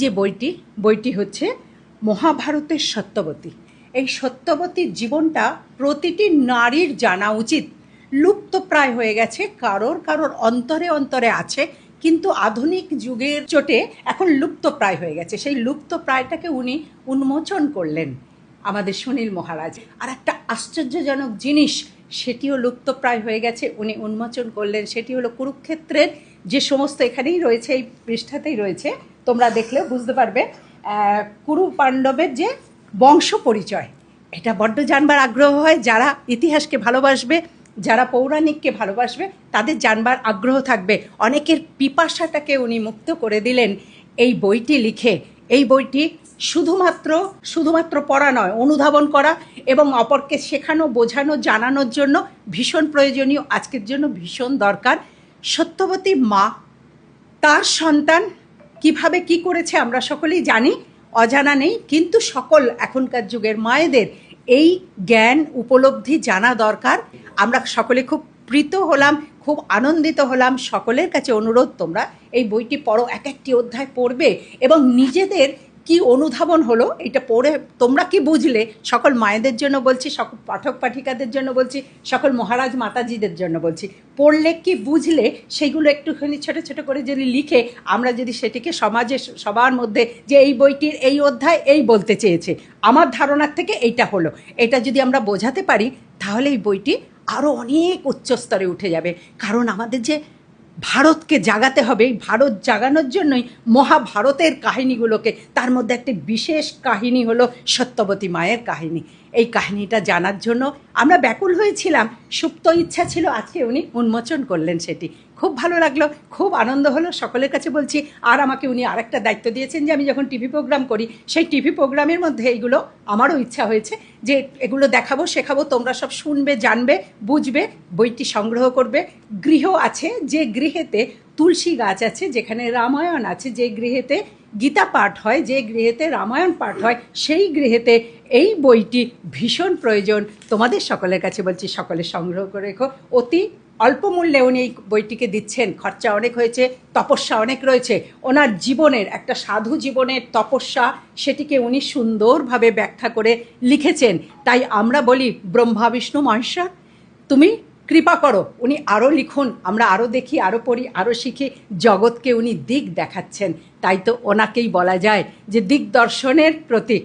যে বইটি বইটি হচ্ছে মহাভারতের সত্যবতী। এই সত্যবতীর জীবনটা প্রতিটি নারীর জানা উচিত। লুপ্তপ্রায় হয়ে গেছে, কারোর কারোর অন্তরে অন্তরে আছে, কিন্তু আধুনিক যুগের চোটে এখন লুপ্তপ্রায় হয়ে গেছে। সেই লুপ্তপ্রায়টাকে উনি উন্মোচন করলেন আমাদের সুনীল মহারাজ। আর একটা আশ্চর্যজনক জিনিস, সেটিও লুপ্তপ্রায় হয়ে গেছে, উনি উন্মোচন করলেন। সেটি হলো কুরুক্ষেত্রের যে সমস্ত এখানেই রয়েছে, এই পৃষ্ঠাতেই রয়েছে তোমরা দেখলে, বুঝতে পারবে কুরু পাণ্ডবের যে বংশ পরিচয়, এটা বড্ড জানবার আগ্রহ হয়। যারা ইতিহাসকে ভালোবাসবে, যারা পৌরাণিককে ভালোবাসবে, তাদের জানবার আগ্রহ থাকবে। অনেকের পিপাসাটাকে উনি মুক্ত করে দিলেন এই বইটি লিখে। এই বইটি শুধুমাত্র শুধুমাত্র পড়া নয়, অনুধাবন করা এবং অপরকে শেখানো, বোঝানো, জানানোর জন্য ভীষণ প্রয়োজনীয়, আজকের জন্য ভীষণ দরকার। সত্যবতী মা, তার সন্তান কীভাবে কি করেছে আমরা সকলেই জানি, অজানা নেই, কিন্তু সকল এখনকার যুগের মায়েদের এই জ্ঞান উপলব্ধি জানা দরকার। আমরা সকলে খুব প্রীত হলাম, খুব আনন্দিত হলাম। সকলের কাছে অনুরোধ, তোমরা এই বইটি পড়ো, এক একটি অধ্যায় পড়বে এবং নিজেদের কি অনুধাবন হলো, এটা পড়ে তোমরা কি বুঝলে? সকল মায়েদের জন্য বলছি, সকল পাঠক পাঠিকাদের জন্য বলছি, সকল মহারাজ মাতাজিদের জন্য বলছি। পড়লে কি বুঝলে, সেগুলো একটুখানি ছোট ছোট করে যদি লিখে, আমরা যদি সেটিকে সমাজে, সবার মধ্যে যে এই বইটির এই অধ্যায় এই বলতে চেয়েছে, আমার ধারণার থেকে এইটা হলো। এটা যদি আমরা বোঝাতে পারি, তাহলে এই বইটি আরও অনেক উচ্চস্তরে উঠে যাবে। কারণ আমাদের যে ভারতকে জাগাতে হবে, ভারত জাগানোর জন্যই মহাভারতের কাহিনীগুলোকে, তার মধ্যে একটি বিশেষ কাহিনী হলো সত্যবতী মায়ের কাহিনী। এই কাহিনীটা জানার জন্য আমরা ব্যাকুল হয়েছিলাম। সুপ্ত ইচ্ছা ছিল আজকে উনি উন্মোচন করলেন সেটি। খুব ভালো লাগল, খুব আনন্দ হলো। সকলের কাছে বলছি, আর আমাকে উনি আরেকটা দায়িত্ব দিয়েছেন যে আমি যখন টিভি প্রোগ্রাম করি, সেই টিভি প্রোগ্রামের মধ্যে এইগুলো আমারও ইচ্ছা হয়েছে যে এগুলো দেখাবো, শেখাবো, তোমরা সব শুনবে, জানবে, বুঝবে, বইটি সংগ্রহ করবে। গৃহ আছে, যে গৃহেতে তুলসী গাছ আছে, যেখানে রামায়ণ আছে, যে গৃহেতে গীতা পাঠ হয়, যে গৃহেতে রামায়ণ পাঠ হয়, সেই গৃহেতে এই বইটি ভীষণ প্রয়োজন। তোমাদের সকলের কাছে বলছি, সকলে সংগ্রহ করে রেখো। অতি অল্প মূল্যে উনি এই বইটিকে দিচ্ছেন। খরচা অনেক হয়েছে, তপস্যা অনেক রয়েছে। ওনার জীবনের, একটা সাধু জীবনের তপস্যা সেটিকে উনি সুন্দরভাবে ব্যাখ্যা করে লিখেছেন। তাই আমরা বলি, ব্রহ্মা, বিষ্ণু, মহেশ্বর, তুমি কৃপা করো, উনি আরও লিখুন, আমরা আরও দেখি আরও পড়ি আরও শিখি, জগৎকে উনি দিক দেখাচ্ছেন। তাই তো ওনাকেই বলা যায় যে দিগদর্শনের প্রতীক।